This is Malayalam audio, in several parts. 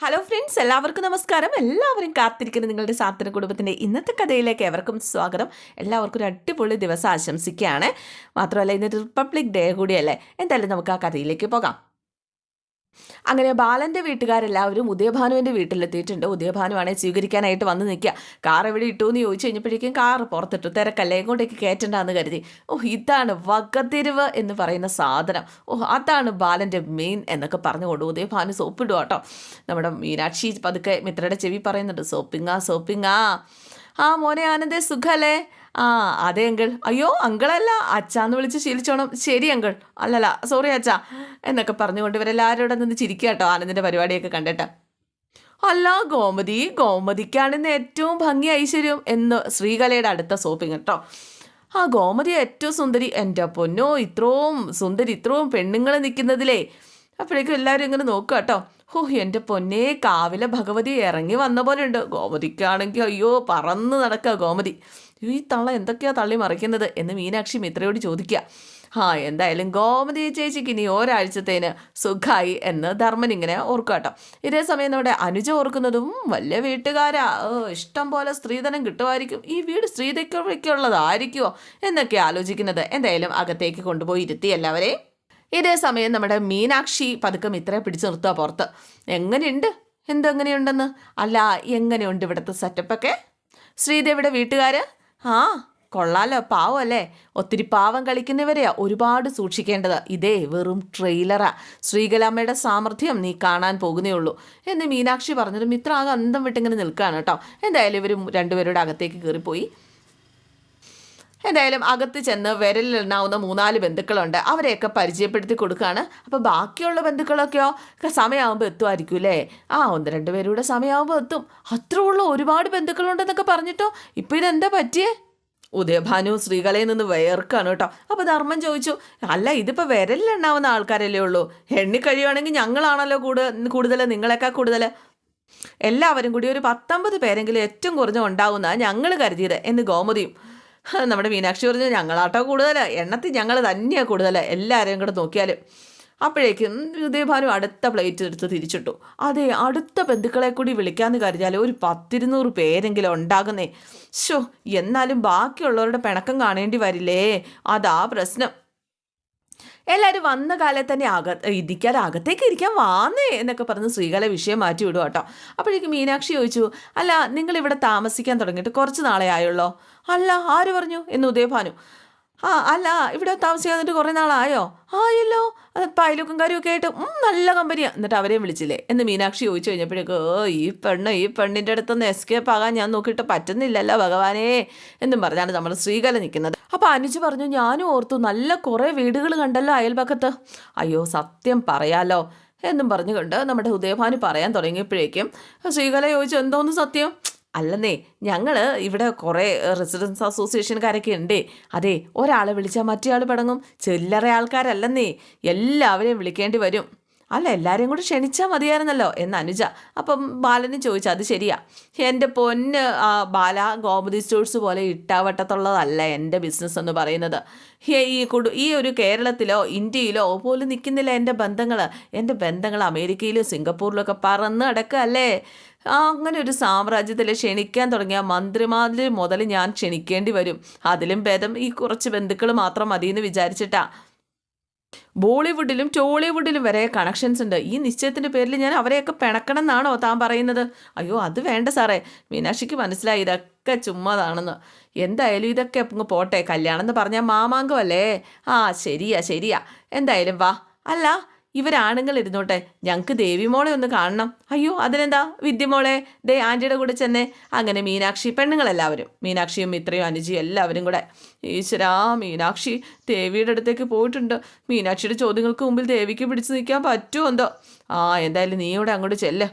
ഹലോ ഫ്രണ്ട്സ് എല്ലാവർക്കും നമസ്കാരം. എല്ലാവരും കാത്തിരിക്കുന്ന നിങ്ങളുടെ സാത്തന കുടുംബത്തിന്റെ ഇന്നത്തെ കഥയിലേക്ക് എവർക്കും സ്വാഗതം. എല്ലാവർക്കും ഒരു അടിപൊളി ദിവസം ആശംസിക്കുകയാണ്. മാത്രമല്ല ഇന്നൊരു റിപ്പബ്ലിക് ഡേ കൂടിയല്ലേ? എന്തായാലും നമുക്ക് ആ കഥയിലേക്ക് പോകാം. അങ്ങനെ ബാലന്റെ വീട്ടുകാരെല്ലാവരും ഉദയഭാനുവിന്റെ വീട്ടിലെത്തിയിട്ടുണ്ട്. ഉദയഭാനുവാണെ സ്വീകരിക്കാനായിട്ട് വന്ന് നിൽക്കുക. കാർ എവിടെ ഇട്ടു? എന്ന് ചോദിച്ചു കഴിഞ്ഞപ്പോഴേക്കും കാർ പുറത്തിട്ടു. തിരക്കല്ലേ? എങ്ങോട്ടേക്ക് കയറ്റണ്ടെന്ന് കരുതി. ഓ ഇതാണ് വകതിരിവ് എന്ന് പറയുന്ന സാധനം. ഓ അതാണ് ബാലന്റെ മെയിൻ എന്നൊക്കെ പറഞ്ഞുകൊണ്ട് ഉദയഭാനു സോപ്പിടുക കേട്ടോ നമ്മുടെ മീനാക്ഷി പതുക്കെ മിത്രയുടെ ചെവി പറയുന്നുണ്ട്. സോപ്പിങ്ങാ സോപ്പിങ്ങാ. ആ മോനെ ആനന്ദേ സുഖല്ലേ? ആ അതെ അങ്കിൾ. അയ്യോ അങ്കിളല്ല. അച്ഛാന്ന് വിളിച്ച് ശീലിച്ചോണം. ശരി അങ്കിൾ. അല്ലല്ല സോറി അച്ഛാ. എന്നൊക്കെ പറഞ്ഞുകൊണ്ട് ഇവരെല്ലാവരും ഇവിടെ നിന്ന് ചിരിക്കുക കേട്ടോ പരിപാടിയൊക്കെ കണ്ടിട്ട്. അല്ല ഗോമതി ഗോമതിക്കാണിന്ന് ഏറ്റവും ഭംഗി ഐശ്വര്യം എന്ന് ശ്രീകലയുടെ അടുത്ത സോപ്പിങ് കേട്ടോ. ആ ഗോമതി ഏറ്റവും സുന്ദരി. എന്റെ പൊന്നോ ഇത്രയും സുന്ദരി ഇത്രയും പെണ്ണുങ്ങൾ നിൽക്കുന്നതിലേ. അപ്പോഴേക്കും എല്ലാവരും ഇങ്ങനെ നോക്കുക കേട്ടോ. ഹോ എന്റെ പൊന്നെ കാവിലെ ഭഗവതി ഇറങ്ങി വന്ന പോലെ ഉണ്ട് ഗോമതിക്കാണെങ്കിൽ അയ്യോ പറന്ന് നടക്കുക ഗോമതി. ഈ തള്ള എന്തൊക്കെയാ തള്ളി മറിക്കുന്നത് എന്ന് മീനാക്ഷി മിത്രയോട് ചോദിക്കുക. ആ എന്തായാലും ഗോമതി ചേച്ചിക്ക് ഇനി ഒരാഴ്ചത്തേന് സുഖമായി എന്ന് ധർമ്മൻ ഇങ്ങനെ ഓർക്കാട്ടോ. കേട്ടോ ഇതേ സമയം നമ്മുടെ അനുജ ഓർക്കുന്നതും വലിയ വീട്ടുകാരാ. ഇഷ്ടം പോലെ സ്ത്രീധനം കിട്ടുമായിരിക്കും. ഈ വീട് സ്ത്രീതയ്ക്കുള്ളതായിരിക്കുമോ എന്നൊക്കെ ആലോചിക്കുന്നത് എന്തായാലും അകത്തേക്ക് കൊണ്ടുപോയി ഇരുത്തി എല്ലാവരെയും ഇതേ സമയം നമ്മുടെ മീനാക്ഷി പതുക്കെ മിത്രയെ പിടിച്ചു നിർത്തുക പുറത്ത്. എങ്ങനെയുണ്ട്? എന്തെങ്ങനെയുണ്ടെന്ന്? അല്ല എങ്ങനെയുണ്ട് ഇവിടുത്തെ സെറ്റപ്പൊക്കെ ശ്രീദേവിയുടെ വീട്ടുകാർ ആ കൊള്ളാലോ പാവം അല്ലേ ഒത്തിരി പാവം കളിക്കുന്നവരെയാ ഒരുപാട് സൂക്ഷിക്കേണ്ടത്. ഇതേ വെറും ട്രെയിലറാ. ശ്രീകലാമ്മയുടെ സാമർഥ്യം നീ കാണാൻ പോകുന്നേ ഉള്ളൂ. എന്ന് മീനാക്ഷി പറഞ്ഞത് മിത്ര ആകെ അന്തം വിട്ടിങ്ങനെ നിൽക്കുകയാണ് കേട്ടോ. എന്തായാലും ഇവരും രണ്ടുപേരുടെ അകത്തേക്ക് കയറിപ്പോയി. എന്തായാലും അകത്ത് ചെന്ന് വിരലിലെണ്ണാവുന്ന മൂന്നാൽ ബന്ധുക്കളുണ്ട്. അവരെയൊക്കെ പരിചയപ്പെടുത്തി കൊടുക്കുകയാണ് അപ്പോൾ ബാക്കിയുള്ള ബന്ധുക്കളൊക്കെയോ? സമയമാകുമ്പോൾ എത്തുമായിരിക്കും അല്ലേ? ആ ഒന്ന് രണ്ട് പേരുടെ സമയമാകുമ്പോൾ എത്തും. അത്ര ഉള്ളൂ ഒരുപാട് ബന്ധുക്കളുണ്ടെന്നൊക്കെ പറഞ്ഞിട്ടോ? ഇപ്പോൾ ഇതെന്താ പറ്റിയേ? ഉദയഭാനു ശ്രീകലയിൽ നിന്ന് വേർക്കാണ് കേട്ടോ. അപ്പോൾ ധർമ്മം ചോദിച്ചു അല്ല ഇതിപ്പോൾ വിരലിലെണ്ണാവുന്ന ആൾക്കാരല്ലേ ഉള്ളൂ? എണ്ണി കഴിയുവാണെങ്കിൽ ഞങ്ങളാണല്ലോ കൂടുതൽ കൂടുതൽ നിങ്ങളെക്കാൾ കൂടുതൽ എല്ലാവരും കൂടി ഒരു പത്തൊമ്പത് പേരെങ്കിലും ഏറ്റവും കുറഞ്ഞ ഉണ്ടാവുന്ന ഞങ്ങൾ കരുതിയത് എന്ന് ഗോമതിയും നമ്മുടെ മീനാക്ഷി പറഞ്ഞു ഞങ്ങളാട്ടോ കൂടുതൽ എണ്ണത്തിൽ ഞങ്ങൾ തന്നെയാണ് കൂടുതൽ എല്ലാവരെയും കൂടെ നോക്കിയാലും. അപ്പോഴേക്കും ഉദയഭാനു അടുത്ത പ്ലേറ്റ് എടുത്ത് തിരിച്ചിട്ടു. അതെ അടുത്ത ബന്ധുക്കളെ കൂടി വിളിക്കാമെന്ന് കരുതിയാൽ ഒരു പത്തിരുന്നൂറ് പേരെങ്കിലും ഉണ്ടാകുന്നേ. ഷോ എന്നാലും ബാക്കിയുള്ളവരുടെ പിണക്കം കാണേണ്ടി വരില്ലേ? അതാ പ്രശ്നം. എല്ലാവരും വന്ന കാലത്ത് തന്നെ അക ഇരിക്കാൻ അകത്തേക്ക് ഇരിക്കാൻ വാന്നേ എന്നൊക്കെ പറഞ്ഞ് സ്ത്രീകളെ വിഷയം മാറ്റി വിടുക കേട്ടോ അപ്പോഴേക്കും മീനാക്ഷി ചോദിച്ചു അല്ല നിങ്ങൾ ഇവിടെ താമസിക്കാൻ തുടങ്ങിയിട്ട് കുറച്ച് നാളെ ആയുള്ളോ? അല്ല ആര് പറഞ്ഞു? എന്ന് ഉദയഭാനു ആ അല്ല ഇവിടെ താമസിക്കാൻ എന്നിട്ട് കുറേ നാളായോ? ആയല്ലോ. അത് പയലുക്കും കാര്യമൊക്കെ ആയിട്ട് നല്ല കമ്പനിയാ. എന്നിട്ട് അവരെയും വിളിച്ചില്ലേ. എന്ന് മീനാക്ഷി ചോദിച്ചു കഴിഞ്ഞപ്പോഴേക്കും ഓ ഈ പെണ്ണ് ഈ പെണ്ണിന്റെ അടുത്തൊന്ന് എസ്കേപ്പ് ആകാൻ ഞാൻ നോക്കിയിട്ട് പറ്റുന്നില്ലല്ലോ ഭഗവാനേ എന്നും പറഞ്ഞാണ് നമ്മൾ ശ്രീകല നിൽക്കുന്നത്. അപ്പോൾ അനുജ് പറഞ്ഞു ഞാനും ഓർത്തു നല്ല കുറേ വീടുകൾ കണ്ടല്ലോ അയൽപക്കത്ത്. അയ്യോ സത്യം പറയാലോ എന്നും പറഞ്ഞുകൊണ്ട് നമ്മുടെ ഉദയഭാനു പറയാൻ തുടങ്ങിയപ്പോഴേക്കും ശ്രീകല ചോദിച്ചു എന്തോന്ന് സത്യം? അല്ലെന്നേ ഞങ്ങൾ ഇവിടെ കുറേ റെസിഡൻസ് അസോസിയേഷൻകാരൊക്കെ ഉണ്ട് അതെ ഒരാളെ വിളിച്ചാൽ മറ്റേ ആൾ പടങ്ങും ചില്ലറ ആൾക്കാരല്ലെന്നേ എല്ലാവരെയും വിളിക്കേണ്ടി വരും. അല്ല എല്ലാവരെയും കൂടി ക്ഷണിച്ചാൽ മതിയായിരുന്നല്ലോ എന്ന് അനുജ. അപ്പം ബാലന് ചോദിച്ചു അത് ശരിയാ. എന്റെ പൊന്ന് ബാല ഗോമതി സ്റ്റോഴ്സ് പോലെ ഇട്ടാവട്ടത്തുള്ളതല്ല എന്റെ ബിസിനസ് എന്ന് പറയുന്നത്. ഈ കുടു ഈ ഒരു കേരളത്തിലോ ഇന്ത്യയിലോ പോലും നിൽക്കുന്നില്ല എന്റെ ബന്ധങ്ങൾ എന്റെ ബന്ധങ്ങൾ അമേരിക്കയിലും സിംഗപ്പൂരിലൊക്കെ പറന്ന് നടക്കല്ലേ. ആ അങ്ങനെ ഒരു സാമ്രാജ്യത്തിൽ ക്ഷണിക്കാൻ തുടങ്ങിയ മന്ത്രിമാരിൽ മുതൽ ഞാൻ ക്ഷണിക്കേണ്ടി വരും. അതിലും ഭേദം ഈ കുറച്ച് ബന്ധുക്കൾ മാത്രം മതി എന്ന് വിചാരിച്ചിട്ടാ. ബോളിവുഡിലും ടോളിവുഡിലും വരെ കണക്ഷൻസ് ഉണ്ട്. ഈ നിശ്ചയത്തിന്റെ പേരിൽ ഞാൻ അവരെയൊക്കെ പിണക്കണം എന്നാണോ താൻ പറയുന്നത്? അയ്യോ അത് വേണ്ട സാറേ. മീനാക്ഷിക്ക് മനസ്സിലായി ഇതൊക്കെ ചുമ്മാതാണെന്ന്. എന്തായാലും ഇതൊക്കെ അങ്ങ് പോട്ടെ. കല്യാണം എന്ന് പറഞ്ഞാൽ മാമാങ്കമല്ലേ? ആ ശരിയാ ശരിയാ. എന്തായാലും വാ. അല്ല ഇവരാണുങ്ങൾ ഇരുന്നോട്ടെ ഞങ്ങൾക്ക് ദേവിമോളെ ഒന്ന് കാണണം. അയ്യോ അതിനെന്താ? വിദ്യമോളെ ദേ ആന്റിയുടെ കൂടെ ചെന്നേ. അങ്ങനെ മീനാക്ഷി പെണ്ണുങ്ങളെല്ലാവരും മീനാക്ഷിയും മിത്രയും അനുജിയും എല്ലാവരും കൂടെ. ഈശ്വരാ മീനാക്ഷി ദേവിയുടെ അടുത്തേക്ക് പോയിട്ടുണ്ട്. മീനാക്ഷിയുടെ ചോദ്യങ്ങൾക്ക് മുമ്പിൽ ദേവിക്ക് പിടിച്ചു നിൽക്കാൻ പറ്റുമോ എന്തോ? ആ എന്തായാലും നീ ഇവിടെ അങ്ങോട്ട് ചെല്ല്.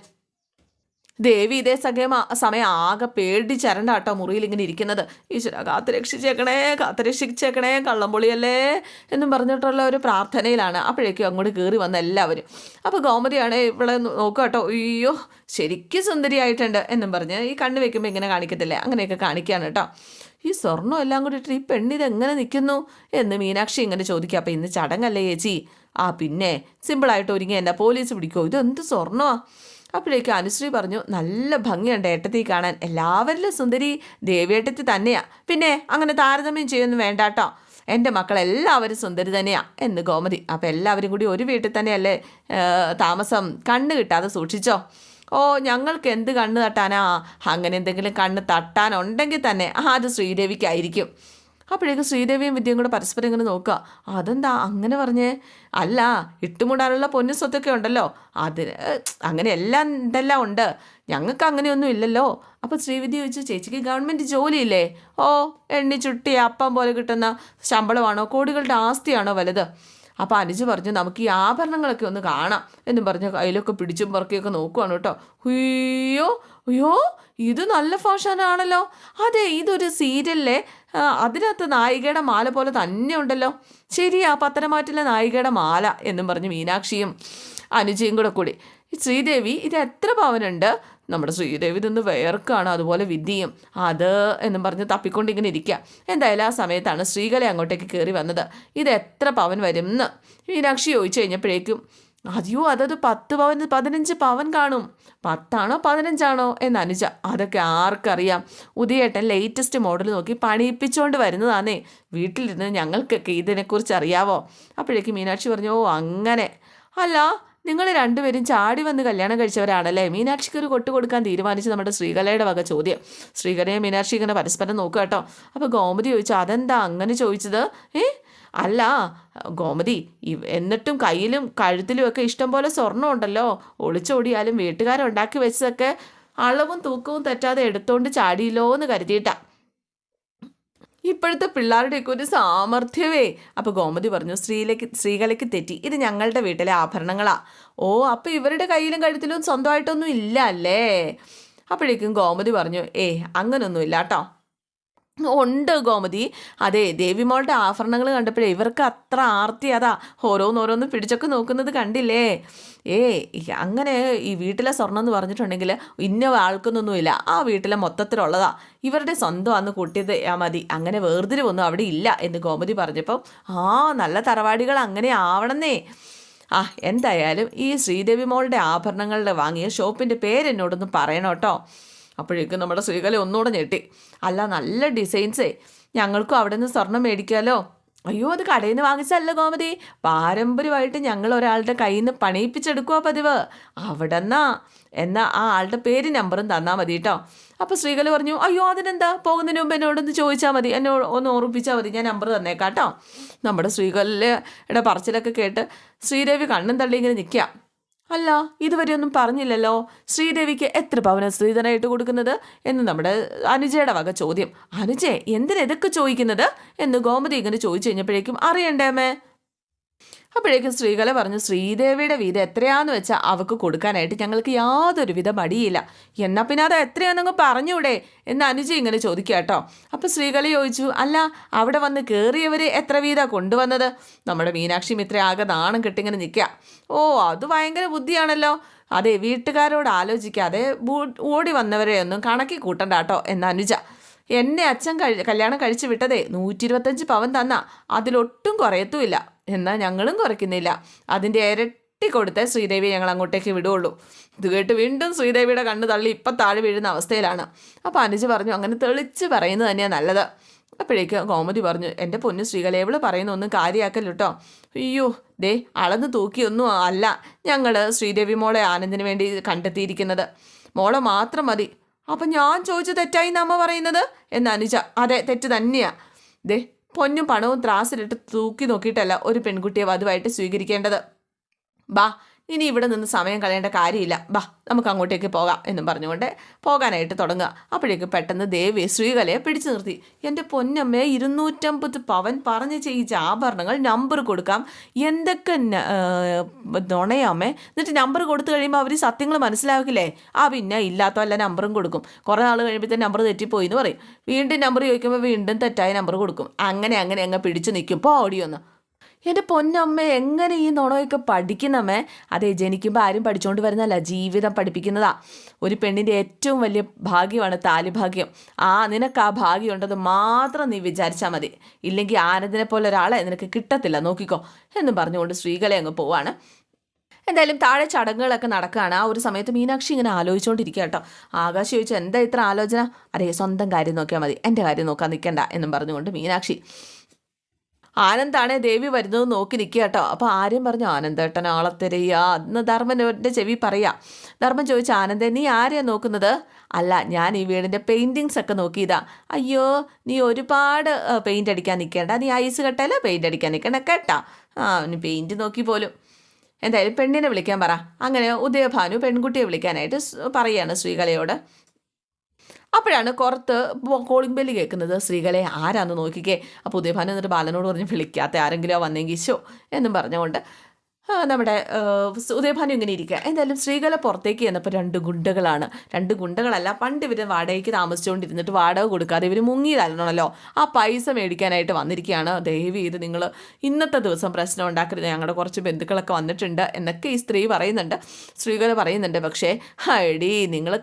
ദേവി ഇതേ സമയം സമയം ആകെ പേടിച്ചരണ്ട കേട്ടോ മുറിയിൽ ഇങ്ങനെ ഇരിക്കുന്നത്. ഈശ്വര കാത്തു രക്ഷിച്ചേക്കണേ കാത്തു രക്ഷിച്ചേക്കണേ കള്ളംപൊളിയല്ലേ എന്നും പറഞ്ഞിട്ടുള്ള ഒരു പ്രാർത്ഥനയിലാണ്. അപ്പോഴേക്കും അങ്ങോട്ട് കയറി വന്ന എല്ലാവരും. അപ്പോൾ ഗോമതിയാണ് ഇവിടെ നോക്കുക കേട്ടോ അയ്യോ ശരിക്കും സുന്ദരിയായിട്ടുണ്ട് എന്നും പറഞ്ഞ് ഈ കണ്ണ് വെക്കുമ്പോൾ ഇങ്ങനെ കാണിക്കത്തില്ലേ? അങ്ങനെയൊക്കെ കാണിക്കുകയാണ് കേട്ടോ ഈ സ്വർണം എല്ലാം കൂടി ഇട്ട് ഈ പെണ്ണിത് എങ്ങനെ നിൽക്കുന്നു എന്ന് മീനാക്ഷി ഇങ്ങനെ ചോദിക്കുക അപ്പോൾ ഇന്ന് ചടങ്ങല്ലേ ചേച്ചി? ആ പിന്നെ സിമ്പിളായിട്ട് ഒരുങ്ങി എന്നെ പോലീസ് പിടിക്കുമോ ഇതെന്ത് സ്വർണമാ? അപ്പോഴേക്ക് അനുശ്രീ പറഞ്ഞു നല്ല ഭംഗിയുണ്ട് ഏട്ടത്തി കാണാൻ. എല്ലാവരിലും സുന്ദരി ദേവിയേട്ടത്തി തന്നെയാ. പിന്നെ അങ്ങനെ താരതമ്യം ചെയ്യൊന്നും വേണ്ട കേട്ടോ എന്റെ മക്കളെല്ലാവരും സുന്ദരി തന്നെയാ എന്ന് ഗോമതി. അപ്പോൾ എല്ലാവരും കൂടി ഒരു വീട്ടിൽ തന്നെയല്ലേ താമസം? കണ്ണ് കിട്ടാതെ സൂക്ഷിച്ചോ. ഓ ഞങ്ങൾക്ക് എന്ത് കണ്ണ് തട്ടാനാ? അങ്ങനെ എന്തെങ്കിലും കണ്ണ് തട്ടാനുണ്ടെങ്കിൽ തന്നെ ആ, അത് ശ്രീദേവിക്കായിരിക്കും. അപ്പോഴേക്കും ശ്രീദേവിയും വിദ്യയും കൂടെ പരസ്പരം ഇങ്ങനെ നോക്കുക. അതെന്താ? അങ്ങനെ പറഞ്ഞേ? അല്ല ഇട്ടുമുടാനുള്ള പൊന്നു സ്വത്തൊക്കെ ഉണ്ടല്ലോ. അതിന് അങ്ങനെ എല്ലാം ഇതെല്ലാം ഉണ്ട്. ഞങ്ങൾക്ക് അങ്ങനെയൊന്നും ഇല്ലല്ലോ. അപ്പോൾ ശ്രീവിദ്യ ചോദിച്ചു ചേച്ചിക്ക് ഗവൺമെന്റ് ജോലിയില്ലേ? ഓ എണ്ണി ചുട്ടി അപ്പം പോലെ കിട്ടുന്ന ശമ്പളമാണോ? കോടികളുടെ ആസ്തിയാണോ വലുത്? അപ്പോൾ അനുജ് പറഞ്ഞു നമുക്ക് ഈ ആഭരണങ്ങളൊക്കെ ഒന്ന് കാണാം. എന്നും പറഞ്ഞ് കയ്യിലൊക്കെ പിടിച്ചും പറക്കിയൊക്കെ നോക്കുവാണ് കേട്ടോ. അയ്യോ അയ്യോ ഇത് നല്ല ഫാഷനാണല്ലോ അതെ ഇതൊരു സീരിയലിലെ അതിനകത്ത് നായികയുടെ മാല പോലെ തന്നെ ഉണ്ടല്ലോ. ശരി ആ പത്തനമാറ്റിലെ നായികയുടെ മാല എന്നും പറഞ്ഞ് മീനാക്ഷിയും അനുജയും കൂടെ കൂടി. ശ്രീദേവി ഇത് എത്ര പവനുണ്ട്? നമ്മുടെ ശ്രീദേവി നിന്ന് വേർക്കാണ് അതുപോലെ വിദ്യയും. അത് എന്നും പറഞ്ഞ് തപ്പിക്കൊണ്ടിങ്ങനെ ഇരിക്കുക എന്തായാലും ആ സമയത്താണ് ശ്രീകല അങ്ങോട്ടേക്ക് കയറി വന്നത്. ഇത് എത്ര പവൻ വരും എന്ന് മീനാക്ഷി ചോദിച്ചു കഴിഞ്ഞപ്പോഴേക്കും അയ്യോ അതത് പത്ത് പവൻ പതിനഞ്ച് പവൻ കാണും. പത്താണോ പതിനഞ്ചാണോ എന്ന് അനുജ അതൊക്കെ ആർക്കറിയാം. ഉദയേട്ടൻ ലേറ്റസ്റ്റ് മോഡൽ നോക്കി പണിയിപ്പിച്ചുകൊണ്ട് വരുന്നതാന്നേ. വീട്ടിലിരുന്ന് ഞങ്ങൾക്കൊക്കെ ഇതിനെക്കുറിച്ച് അറിയാവോ? അപ്പോഴേക്കും മീനാക്ഷി പറഞ്ഞു ഓ അങ്ങനെ. അല്ല നിങ്ങൾ രണ്ടുപേരും ചാടി വന്ന് കല്യാണം കഴിച്ചവരാണല്ലേ? മീനാക്ഷിക്ക് ഒരു കൊട്ട് കൊടുക്കാൻ തീരുമാനിച്ച് നമ്മുടെ ശ്രീകലയുടെ വക ചോദ്യം. ശ്രീകലയും മീനാക്ഷി ഇങ്ങനെ പരസ്പരം നോക്കുക കേട്ടോ. അപ്പോൾ ഗോമതി ചോദിച്ചു അതെന്താ അങ്ങനെ ചോദിച്ചത്? ഏ അല്ല ഗോമതി എന്നിട്ടും കയ്യിലും കഴുത്തിലും ഒക്കെ ഇഷ്ടം പോലെ സ്വർണം ഉണ്ടല്ലോ. ഒളിച്ചോടിയാലും വീട്ടുകാരുണ്ടാക്കി വെച്ചതൊക്കെ അളവും തൂക്കവും തെറ്റാതെ എടുത്തോണ്ട് ചാടിയില്ലോ എന്ന് കരുതിയിട്ടാ. ഇപ്പോഴത്തെ പിള്ളേരുടെയൊക്കെ ഒരു സാമർഥ്യമേ. അപ്പോൾ ഗോമതി പറഞ്ഞു സ്ത്രീയിലേക്ക് സ്ത്രീകളേക്ക് തെറ്റി. ഇത് ഞങ്ങളുടെ വീട്ടിലെ ആഭരണങ്ങളാ. ഓ അപ്പോൾ ഇവരുടെ കയ്യിലും കഴുത്തിലും സ്വന്തമായിട്ടൊന്നും ഇല്ല അല്ലേ? അപ്പോഴേക്കും ഗോമതി പറഞ്ഞു ഏ അങ്ങനൊന്നും ഇല്ല കേട്ടോ ഉണ്ട് ഗോമതി. അതെ ദേവിമോളുടെ ആഭരണങ്ങൾ കണ്ടപ്പോഴേ ഇവർക്ക് അത്ര ആർത്തി അതാ ഓരോന്നോരോന്ന് പിടിച്ചൊക്കെ നോക്കുന്നത് കണ്ടില്ലേ? ഏ അങ്ങനെ ഈ വീട്ടിലെ സ്വർണം എന്ന് പറഞ്ഞിട്ടുണ്ടെങ്കിൽ ഇന്ന ആൾക്കൊന്നൊന്നുമില്ല. ആ വീട്ടിലെ മൊത്തത്തിലുള്ളതാ. ഇവരുടെ സ്വന്തം അന്ന് കൂട്ടിയത് മതി. അങ്ങനെ വേർതിരിവൊന്നും അവിടെ ഇല്ല എന്ന് ഗോമതി പറഞ്ഞപ്പോൾ ആ നല്ല തറവാടികൾ അങ്ങനെ ആവണമെന്നേ ആ എന്തായാലും ഈ ശ്രീദേവി മോളുടെ ആഭരണങ്ങളുടെ വാങ്ങിയ ഷോപ്പിന്റെ പേരെന്നോടൊന്ന് പറയണം കേട്ടോ അപ്പോഴേക്കും നമ്മുടെ ശ്രീകല ഒന്നുകൂടെ ഞെട്ടി. അല്ല നല്ല ഡിസൈൻസേ ഞങ്ങൾക്കും അവിടെ നിന്ന് സ്വർണം മേടിക്കാമല്ലോ അയ്യോ അത് കടയിൽ നിന്ന് വാങ്ങിച്ചല്ല ഗോമതി. പാരമ്പര്യമായിട്ട് ഞങ്ങൾ ഒരാളുടെ കയ്യിൽ നിന്ന് പണിയിപ്പിച്ചെടുക്കുക പതിവ്. അവിടെ നിന്നാ എന്നാൽ ആ ആളുടെ പേര് നമ്പറും തന്നാൽ മതി കേട്ടോ അപ്പോൾ ശ്രീകല പറഞ്ഞു അയ്യോ അതിനെന്താ? പോകുന്നതിന് മുമ്പ് എന്നോടൊന്ന് ചോദിച്ചാൽ മതി. എന്നോ ഒന്ന് ഓർമ്മിപ്പിച്ചാൽ മതി. ഞാൻ നമ്പർ തന്നേക്കാം കേട്ടോ നമ്മുടെ ശ്രീകലയുടെ പറച്ചിലൊക്കെ കേട്ട് ശ്രീദേവി കണ്ണും തള്ളി ഇങ്ങനെ നിൽക്കുക അല്ല ഇതുവരെ ഒന്നും പറഞ്ഞില്ലല്ലോ. ശ്രീദേവിക്ക് എത്ര പവന സ്ത്രീധനായിട്ട് കൊടുക്കുന്നത്? എന്ന് നമ്മുടെ അനുജയുടെ വക ചോദ്യം. അനുജെ എന്തിനെതൊക്കെ ചോദിക്കുന്നത്? എന്ന് ഗോമതി ഇങ്ങനെ ചോദിച്ചു കഴിഞ്ഞപ്പോഴേക്കും അറിയണ്ടേ അമ്മേ? അപ്പോഴേക്കും സ്ത്രീകളെ പറഞ്ഞു ശ്രീദേവിയുടെ വീട് എത്രയാന്ന് വെച്ചാൽ അവക്ക് കൊടുക്കാനായിട്ട് ഞങ്ങൾക്ക് യാതൊരു വിധ മടിയില്ല. എന്നാൽ പിന്നെ അത് എത്രയാണെന്നങ്ങ് പറഞ്ഞൂടെ? എന്ന് അനുജ ഇങ്ങനെ ചോദിക്കുക കേട്ടോ. അപ്പോൾ സ്ത്രീകളെ ചോദിച്ചു അല്ല അവിടെ വന്ന് കയറിയവർ എത്ര വീതാ കൊണ്ടുവന്നത്? നമ്മുടെ മീനാക്ഷി മിത്ര ആകെ നാണം കെട്ടിങ്ങനെ നിൽക്കുക ഓ അത് ഭയങ്കര ബുദ്ധിയാണല്ലോ. അതെ വീട്ടുകാരോട് ആലോചിക്കാതെ ഓടി വന്നവരെ ഒന്നും കണക്കി കൂട്ടണ്ട കേട്ടോ എന്ന് അനുജ. എന്നെ അച്ഛൻ കഴി കല്യാണം കഴിച്ചു വിട്ടതേ നൂറ്റി ഇരുപത്തഞ്ച് പവൻ തന്ന. അതിലൊട്ടും കുറയത്തുമില്ല. എന്നാൽ ഞങ്ങളും കുറയ്ക്കുന്നില്ല. അതിന്റെ ഇരട്ടി കൊടുത്തേ ശ്രീദേവി ഞങ്ങൾ അങ്ങോട്ടേക്ക് വിടുകയുള്ളൂ. ഇത് കേട്ട് വീണ്ടും ശ്രീദേവിയുടെ കണ്ണ് തള്ളി ഇപ്പം താഴെ വീഴുന്ന അവസ്ഥയിലാണ്. അപ്പോൾ അനുജ് പറഞ്ഞു അങ്ങനെ തെളിച്ച് പറയുന്നത് തന്നെയാണ് നല്ലത്. അപ്പോഴേക്ക് കോമതി പറഞ്ഞു എന്റെ പൊന്നു ശ്രീകലേവൾ പറയുന്ന ഒന്നും കാര്യമാക്കല്ലോ കേട്ടോ അയ്യോ ദേ അളന്ന് തൂക്കിയൊന്നും അല്ല ഞങ്ങൾ ശ്രീദേവി മോളെ ആനന്ദിന് വേണ്ടി കണ്ടെത്തിയിരിക്കുന്നത്. മോളെ മാത്രം മതി. അപ്പം ഞാൻ ചോദിച്ചു തെറ്റായി നമ്മ പറയുന്നത്? എന്ന് അനുജ അതെ തെറ്റ് തന്നെയാ. ദേ പൊന്നും പണവും ത്രാസിലിട്ട് തൂക്കി നോക്കിയിട്ടല്ല ഒരു പെൺകുട്ടിയെ വധുവായിട്ട് സ്വീകരിക്കേണ്ടത്. ബാ ഇനി ഇവിടെ നിന്ന് സമയം കളയേണ്ട കാര്യമില്ല. ബാ നമുക്ക് അങ്ങോട്ടേക്ക് പോകാം എന്നും പറഞ്ഞുകൊണ്ട് പോകാനായിട്ട് തുടങ്ങുക. അപ്പോഴേക്ക് പെട്ടെന്ന് ദേവി ശ്രീകലയെ പിടിച്ചു നിർത്തി. എന്റെ പൊന്നമ്മയെ ഇരുന്നൂറ്റമ്പത് പവൻ പറഞ്ഞ് ചെയ്യിച്ച ആഭരണങ്ങൾ നമ്പർ കൊടുക്കാം. എന്തൊക്കെ നുണയാമേ എന്നിട്ട് നമ്പർ കൊടുത്തു കഴിയുമ്പോൾ അവർ സത്യങ്ങൾ മനസ്സിലാക്കില്ലേ ആ പിന്നെ ഇല്ലാത്ത വല്ല നമ്പറും കൊടുക്കും. കുറേ നാൾ കഴിയുമ്പോഴത്തെ നമ്പർ തെറ്റിപ്പോയി എന്ന് പറയും. വീണ്ടും നമ്പർ ചോദിക്കുമ്പോൾ വീണ്ടും തെറ്റായ നമ്പർ കൊടുക്കും. അങ്ങനെ അങ്ങനെ അങ്ങ് പിടിച്ചു നിൽക്കും. ഇപ്പോൾ ഓടിയൊന്ന് എന്റെ പൊന്നമ്മ എങ്ങനെ ഈ നുണയൊക്കെ പഠിക്കുന്നമ്മേ? അതെ ജനിക്കുമ്പോൾ ആരും പഠിച്ചുകൊണ്ട് വരുന്നതല്ല ജീവിതം പഠിപ്പിക്കുന്നതാ. ഒരു പെണ്ണിന്റെ ഏറ്റവും വലിയ ഭാഗ്യമാണ് താലിഭാഗ്യം. ആ നിനക്ക് ആ ഭാഗ്യം ഉണ്ടെന്ന് മാത്രം നീ വിചാരിച്ചാൽ മതി. ഇല്ലെങ്കിൽ ആനന്ദിനെ പോലെ ഒരാളെ നിനക്ക് കിട്ടത്തില്ല നോക്കിക്കോ. എന്ന് പറഞ്ഞുകൊണ്ട് സ്ത്രീകളെ അങ്ങ് പോവാണ്. എന്തായാലും താഴെ ചടങ്ങുകളൊക്കെ നടക്കുകയാണ്. ആ ഒരു സമയത്ത് മീനാക്ഷി ഇങ്ങനെ ആലോചിച്ചുകൊണ്ടിരിക്കുക കേട്ടോ ആകാശ് ചോദിച്ചു എന്താ ഇത്ര ആലോചന? അതെ സ്വന്തം കാര്യം നോക്കിയാൽ മതി. എന്റെ കാര്യം നോക്കാൻ നിൽക്കണ്ട എന്നും പറഞ്ഞുകൊണ്ട് മീനാക്ഷി ആനന്ദാണേ ദേവി വരുന്നത് നോക്കി നിൽക്കുക കേട്ടോ. അപ്പോൾ ആര്യം പറഞ്ഞു ആനന്ദേട്ടൻ ആളെ തിരയുക എന്ന് ധർമ്മന്റെ ചെവി പറയാം. ധർമ്മൻ ചോദിച്ച ആനന്ദേ നീ ആരെയാണ് നോക്കുന്നത്? അല്ല ഞാൻ ഈ വീടിന്റെ പെയിന്റിങ്സ് ഒക്കെ നോക്കിയതാ. അയ്യോ നീ ഒരുപാട് പെയിന്റ് അടിക്കാൻ നിൽക്കേണ്ട നീ ഐസ് കെട്ടല്ലോ പെയിന്റ് അടിക്കാൻ നിൽക്കണ്ട കേട്ടാ. ആ അവന് പെയിന്റ് നോക്കി പോലും. എന്തായാലും പെണ്ണിനെ വിളിക്കാൻ പറ. അങ്ങനെ ഉദയഭാനു പെൺകുട്ടിയെ വിളിക്കാനായിട്ട് പറയുകയാണ് ശ്രീകലയോട്. അപ്പോഴാണ് പുറത്ത് കോളിംഗ് ബെല്ല് കേൾക്കുന്നത്. സ്ത്രീകളെ ആരാന്ന് നോക്കിക്കേ. അപ്പോൾ ഉദയഭാനു എന്നിട്ട് ബാലനോട് പറഞ്ഞ് വിളിക്കാത്ത ആരെങ്കിലും വന്നെങ്കിൽ ശോ എന്നും പറഞ്ഞുകൊണ്ട് നമ്മുടെ ഉദയഭാനു ഇങ്ങനെ ഇരിക്കുക. എന്തായാലും സ്ത്രീകളെ പുറത്തേക്ക് ചെന്നപ്പോൾ രണ്ട് ഗുണ്ടകളാണ്. രണ്ട് ഗുണ്ടകളല്ല പണ്ട് ഇവർ വാടകയ്ക്ക് താമസിച്ചുകൊണ്ടിരുന്നിട്ട് വാടക കൊടുക്കാതെ ഇവർ മുങ്ങിയതായിരുന്നല്ലോ. ആ പൈസ മേടിക്കാനായിട്ട് വന്നിരിക്കുകയാണ്. ദയവ് ചെയ്ത് നിങ്ങൾ ഇന്നത്തെ ദിവസം പ്രശ്നം ഉണ്ടാക്കരുത്. ഞങ്ങളുടെ കുറച്ച് ബന്ധുക്കളൊക്കെ വന്നിട്ടുണ്ട് എന്നൊക്കെ ഈ സ്ത്രീ പറയുന്നുണ്ട്. സ്ത്രീകൾ പറയുന്നുണ്ട്. പക്ഷേ എടി നിങ്ങൾ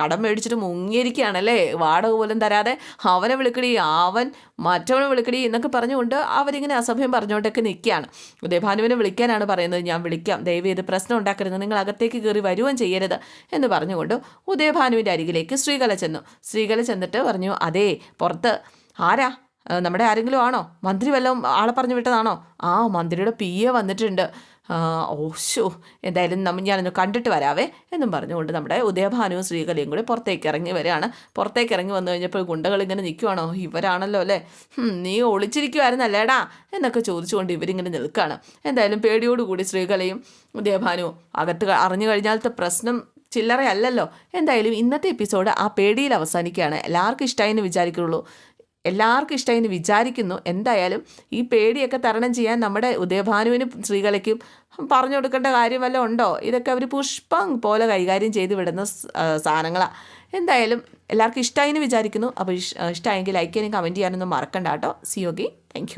കടം മേടിച്ചിട്ട് മുങ്ങിയിരിക്കുകയാണല്ലേ? വാടക പോലും തരാതെ അവനെ വിളിക്കടി അവൻ മറ്റവനെ വിളിക്കടി എന്നൊക്കെ പറഞ്ഞുകൊണ്ട് അവരിങ്ങനെ അസഭ്യം പറഞ്ഞുകൊണ്ടൊക്കെ നിൽക്കുകയാണ്. ഉദയഭാനുവിനെ വിളിക്കാനാണ് പറയുന്നത് ഞാൻ വിളിക്കാം. ദയവ് ഇത് പ്രശ്നം ഉണ്ടാക്കരുത്. നിങ്ങൾ അകത്തേക്ക് കയറി വരുവാൻ ചെയ്യരുത് എന്ന് പറഞ്ഞുകൊണ്ട് ഉദയഭാനുവിന്റെ അരികിലേക്ക് ശ്രീകല ചെന്നു. ശ്രീകല ചെന്നിട്ട് പറഞ്ഞു അതേ പുറത്ത് ആരാ? നമ്മുടെ ആരെങ്കിലും ആണോ? മന്ത്രി വല്ലതും ആളെ പറഞ്ഞു വിട്ടതാണോ? ആ മന്ത്രിയുടെ പി എ വന്നിട്ടുണ്ട്. ആ, ഓ എന്തായാലും നമ്മൾ ഞാനൊന്ന് കണ്ടിട്ട് വരാവേ എന്നും പറഞ്ഞുകൊണ്ട് നമ്മുടെ ഉദയഭാനുവും ശ്രീകലയും കൂടി പുറത്തേക്ക് ഇറങ്ങി വരികയാണ്. പുറത്തേക്ക് ഇറങ്ങി വന്നു കഴിഞ്ഞപ്പോൾ ഗുണ്ടകൾ ഇങ്ങനെ നിൽക്കുവാണോ. ഇവരാണല്ലോ അല്ലേ? നീ ഒളിച്ചിരിക്കുമായിരുന്നല്ലേടാ എന്നൊക്കെ ചോദിച്ചുകൊണ്ട് ഇവരിങ്ങനെ നിൽക്കുകയാണ് എന്തായാലും പേടിയോടുകൂടി ശ്രീകലയും ഉദയഭാനുവും അകത്ത് അറിഞ്ഞു കഴിഞ്ഞാലത്തെ പ്രശ്നം ചില്ലറയല്ലല്ലോ. എന്തായാലും ഇന്നത്തെ എപ്പിസോഡ് ആ പേടിയിൽ അവസാനിക്കുകയാണ്. എല്ലാവർക്കും ഇഷ്ടമായി എന്ന് വിചാരിക്കുള്ളൂ. എല്ലാവർക്കും ഇഷ്ടമായി വിചാരിക്കുന്നു. എന്തായാലും ഈ പേടിയൊക്കെ തരണം ചെയ്യാൻ നമ്മുടെ ഉദയഭാനുവിനും ശ്രീകലയ്ക്കും പറഞ്ഞു കൊടുക്കേണ്ട കാര്യം വല്ലതും ഉണ്ടോ? ഇതൊക്കെ അവർ പുഷ്പം പോലെ കൈകാര്യം ചെയ്ത് വിടുന്ന സാധനങ്ങളാണ് എന്തായാലും എല്ലാവർക്കും ഇഷ്ടമായി വിചാരിക്കുന്നു. അപ്പോൾ ഇഷ്ടമായെങ്കിൽ ലൈക്ക് ചെയ്യാനും കമന്റ് ചെയ്യാനൊന്നും മറക്കണ്ട കേട്ടോ. സി യോഗി താങ്ക്